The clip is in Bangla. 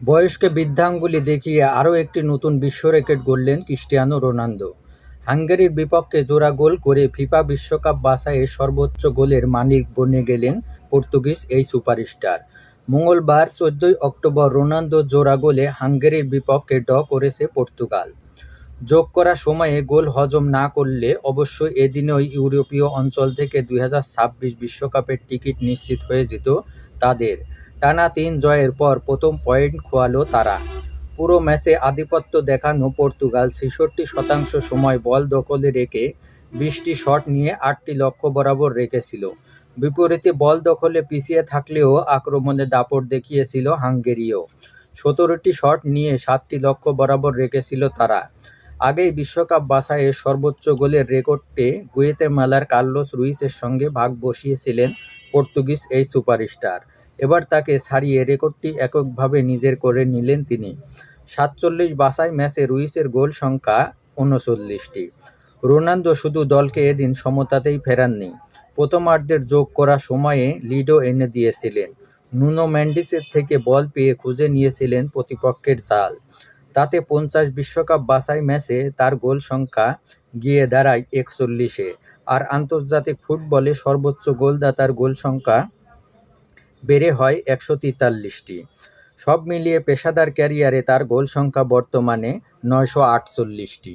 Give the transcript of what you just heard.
বয়স্ক বৃদ্ধাঙ্গুলি দেখিয়ে আরও একটি নতুন বিশ্ব রেকর্ড গড়লেন ক্রিস্টিয়ানো রোনালদো। হাঙ্গেরির বিপক্ষে জোড়া গোল করে ফিফা বিশ্বকাপ বাছাইয়ে সর্বোচ্চ গোলের মানিক বনে গেলেন পর্তুগিজ এই সুপারস্টার। মঙ্গলবার চোদ্দই অক্টোবর রোনালদো জোড়া গোলে হাঙ্গেরির বিপক্ষে ড করেছে পর্তুগাল। যোগ করা সময়ে গোল হজম না করলে অবশ্য এদিনই ইউরোপীয় অঞ্চল থেকে দুই বিশ্বকাপের টিকিট নিশ্চিত হয়ে যেত তাদের। টানা তিন জয়ের পর প্রথম পয়েন্ট খোয়ালো তারা। পুরো ম্যাচে আধিপত্য দেখানো পর্তুগাল ছেষট্টি শতাংশ সময় বল দখলে রেখে বিশটি শট নিয়ে আটটি লক্ষ্য বরাবর রেখেছিল। বিপরীতে বল দখলে পিছিয়ে থাকলেও আক্রমণে দাপট দেখিয়েছিল হাঙ্গেরিও। সতেরোটি শট নিয়ে সাতটি লক্ষ্য বরাবর রেখেছিল তারা। আগেই বিশ্বকাপ বাছাইয়ে সর্বোচ্চ গোলের রেকর্ডে গুয়েতে গুয়েতেমালার কার্লোস রুইসের সঙ্গে ভাগ বসিয়েছিলেন পর্তুগিজ এই সুপারস্টার। এবার তাকে সারিয়ে রেকর্ডটি এককভাবে নিজের করে নিলেন তিনি। সাতচল্লিশ বাছাই ম্যাচে রুইসের গোল সংখ্যা উনচল্লিশটি। রোনালদো শুধু দলকে এদিন সমতাতেই ফেরাননি, প্রথমার্ধের যোগ করা সময়ে লিডও এনে দিয়েছিলেন। নুনো ম্যান্ডিসের থেকে বল পেয়ে খুঁজে নিয়েছিলেন প্রতিপক্ষের জাল। তাতে পঞ্চাশ বিশ্বকাপ বাছাই ম্যাচে তার গোল সংখ্যা গিয়ে দাঁড়ায় একচল্লিশে। আর আন্তর্জাতিক ফুটবলে সর্বোচ্চ গোলদাতার গোল সংখ্যা বেড়ে হয় একশো তেতাল্লিশটি। সব মিলিয়ে পেশাদার ক্যারিয়ারে তার গোল সংখ্যা বর্তমানে নয়শো আটচল্লিশটি।